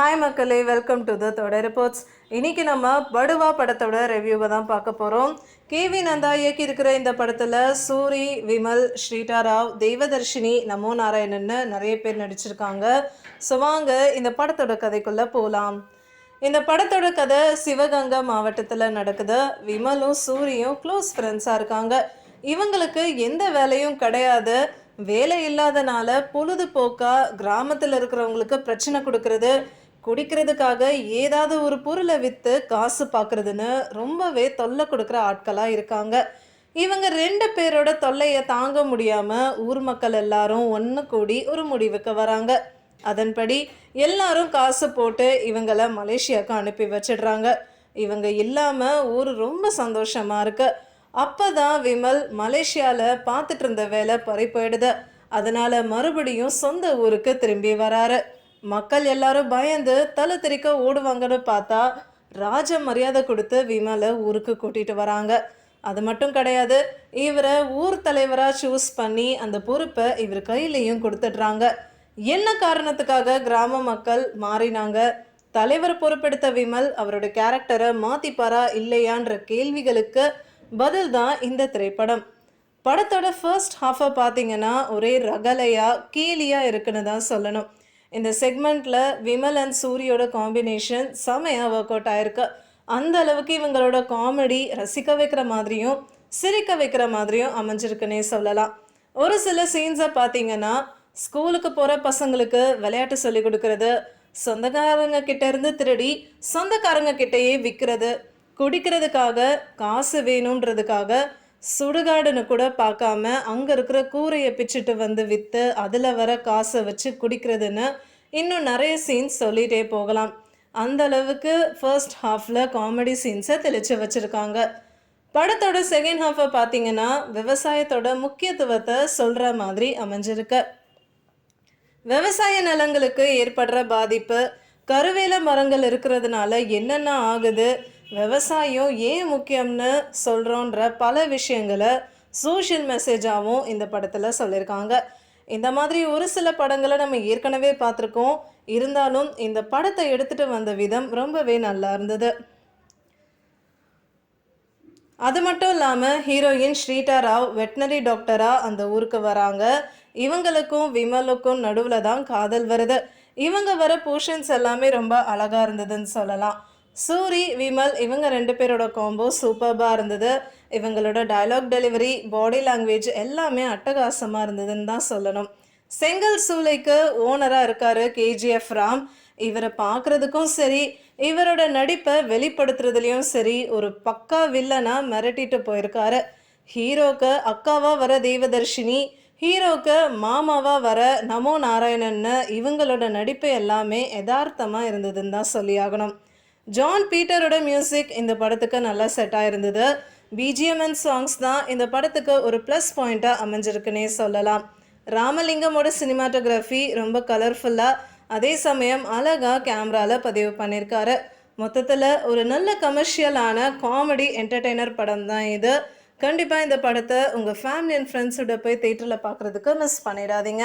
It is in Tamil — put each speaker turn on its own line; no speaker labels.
ஹாய் மக்களே. வெல்கம் டு த தொடர் ரிப்போர்ட்ஸ் இன்னைக்கு நம்ம படுவா படத்தோட ரிவ்யூவை தான் பார்க்க போகிறோம் கேவி நந்தா இயக்கி இருக்கிற இந்த படத்தில் சூரி விமல் ஸ்ரீதா ராவ் தெய்வதர்ஷினி நமோ நாராயணன்னு நிறைய பேர் நடிச்சிருக்காங்க. ஸோ வாங்க இந்த படத்தோட கதைக்குள்ளே போகலாம் இந்த படத்தோட கதை சிவகங்கை மாவட்டத்தில் நடக்குது. விமலும் சூரியும் க்ளோஸ் ஃப்ரெண்ட்ஸாக இருக்காங்க. இவங்களுக்கு எந்த வேலையும் கிடையாது. வேலை இல்லாதனால பொழுதுபோக்காக கிராமத்தில் இருக்கிறவங்களுக்கு பிரச்சனை கொடுக்கறது. குடிக்கிறதுக்காக ஏதாவது ஒரு பொருளை விற்று காசு பார்க்குறதுன்னு ரொம்பவே தொல்லை கொடுக்குற ஆட்களாக இருக்காங்க. இவங்க ரெண்டு பேரோட தொல்லையை தாங்க முடியாமல் ஊர் மக்கள் எல்லாரும் ஒன்று கூடி ஒரு முடிவுக்கு வராங்க. அதன்படி எல்லாரும் காசு போட்டு இவங்கள மலேசியாவுக்கு அனுப்பி வச்சிடுறாங்க. இவங்க இல்லாமல் ஊர் ரொம்ப சந்தோஷமாக இருக்கு. அப்பதான் விமல் மலேசியாவில் பார்த்துட்டு இருந்த வேலை பறி போயிடுது. அதனால் மறுபடியும் சொந்த ஊருக்கு திரும்பி வராரு. மக்கள் எல்லாரும் பயந்து தலை தெறிக்க ஓடுவாங்கன்னு பார்த்தா ராஜ மரியாதை கொடுத்து விமலை ஊருக்கு கூட்டிட்டு வராங்க. அது மட்டும் கிடையாது இவரை ஊர் தலைவராக சூஸ் பண்ணி அந்த பொறுப்பை இவர் கையிலையும் கொடுத்துடுறாங்க. என்ன காரணத்துக்காக கிராம மக்கள் மாறினாங்க? தலைவர் பொறுப்பெடுத்த விமல் அவரோட கேரக்டரை மாத்திப்பாரா இல்லையான்ற கேள்விகளுக்கு பதில் தான் இந்த திரைப்படம். படத்தோட ஃபர்ஸ்ட் ஹாஃபை பார்த்தீங்கன்னா ஒரே ரகலையாக கேலியாக இருக்குன்னு தான் சொல்லணும். இந்த செக்மெண்ட்டில் விமல் அண்ட் சூரியோட காம்பினேஷன் செமையாக ஒர்க் அவுட் ஆயிருக்கு. அந்த அளவுக்கு இவங்களோட காமெடி ரசிக்க வைக்கிற மாதிரியும் சிரிக்க வைக்கிற மாதிரியும் அமைஞ்சிருக்குன்னே சொல்லலாம். ஒரு சில சீன்ஸை பார்த்தீங்கன்னா ஸ்கூலுக்கு போகிற பசங்களுக்கு விளையாட்டு சொல்லி கொடுக்கறது சொந்தக்காரங்க கிட்ட இருந்து திருடி சொந்தக்காரங்க கிட்டேயே விற்கிறது குடிக்கிறதுக்காக காசு வேணுன்றதுக்காக சுடுகாடுன்னு கூட பார்க்காம அங்கே இருக்கிற கூரையை பிச்சுட்டு வந்து விற்று அதில் வர காசை வச்சு குடிக்கிறதுன்னு இன்னும் நிறைய சீன்ஸ் சொல்லிகிட்டே போகலாம். அந்த அளவுக்கு ஃபர்ஸ்ட் ஹாஃபில் காமெடி சீன்ஸை தெளித்து வச்சுருக்காங்க. படத்தோட செகண்ட் ஹாஃபை பார்த்தீங்கன்னா விவசாயத்தோட முக்கியத்துவத்தை சொல்கிற மாதிரி அமைஞ்சிருக்கு. விவசாய நிலங்களுக்கு ஏற்படுற பாதிப்பு கருவேல மரங்கள் இருக்கிறதுனால என்னென்ன ஆகுது விவசாயம் ஏன் முக்கியம்னு சொல்கிறோன்ற பல விஷயங்களை சோஷியல் மெசேஜாகவும் இந்த படத்தில் சொல்லியிருக்காங்க. இந்த மாதிரி ஒரு சில படங்களை நம்ம ஏற்கனவே பார்த்துருக்கோம். இருந்தாலும் இந்த படத்தை எடுத்துகிட்டு வந்த விதம் ரொம்பவே நல்லா இருந்தது. அது மட்டும் இல்லாமல் ஹீரோயின் ஸ்ரீதா ராவ் வெட்டினரி டாக்டராக அந்த ஊருக்கு வராங்க. இவங்களுக்கும் விமலுக்கும் நடுவில் தான் காதல் வருது. இவங்க வர போர்ஷன்ஸ் எல்லாமே ரொம்ப அழகாக இருந்ததுன்னு சொல்லலாம். சூரி விமல் இவங்க ரெண்டு பேரோட காம்போ சூப்பர்பாக இருந்தது. இவங்களோட டயலாக் டெலிவரி பாடி லாங்குவேஜ் எல்லாமே அட்டகாசமாக இருந்ததுன்னு தான் சொல்லணும். செங்கல் சூளைக்கு ஓனராக இருக்காரு கேஜிஎஃப் ராம். இவரை பார்க்குறதுக்கும் சரி இவரோட நடிப்பை வெளிப்படுத்துறதுலையும் சரி ஒரு பக்கா வில்லனாக மிரட்டிட்டு போயிருக்காரு. ஹீரோக்கு அக்காவாக வர தேவதர்ஷினி ஹீரோக்கு மாமாவாக வர நமோ நாராயணன்னு இவங்களோட நடிப்பு எல்லாமே யதார்த்தமாக இருந்ததுன்னு தான் சொல்லியாகணும். ஜான் பீட்டரோட மியூசிக் இந்த படத்துக்கு நல்லா செட் ஆயிருந்தது. பிஜிஎம் அண்ட் சாங்ஸ் தான் இந்த படத்துக்கு ஒரு ப்ளஸ் பாயிண்ட்டாக அமைஞ்சிருக்குன்னே சொல்லலாம். ராமலிங்கமோட சினிமாட்டோகிராஃபி ரொம்ப கலர்ஃபுல்லாக அதே சமயம் அழகாக கேமராவில் பதிவு பண்ணியிருக்காரு மொத்தத்தில் ஒரு நல்ல கமர்ஷியலான காமெடி என்டர்டெய்னர் படம் தான் இது. கண்டிப்பாக இந்த படத்தை உங்கள் ஃபேமிலி அண்ட் ஃப்ரெண்ட்ஸோட போய் தேட்டரில் பார்க்குறதுக்கு மிஸ் பண்ணிடாதீங்க.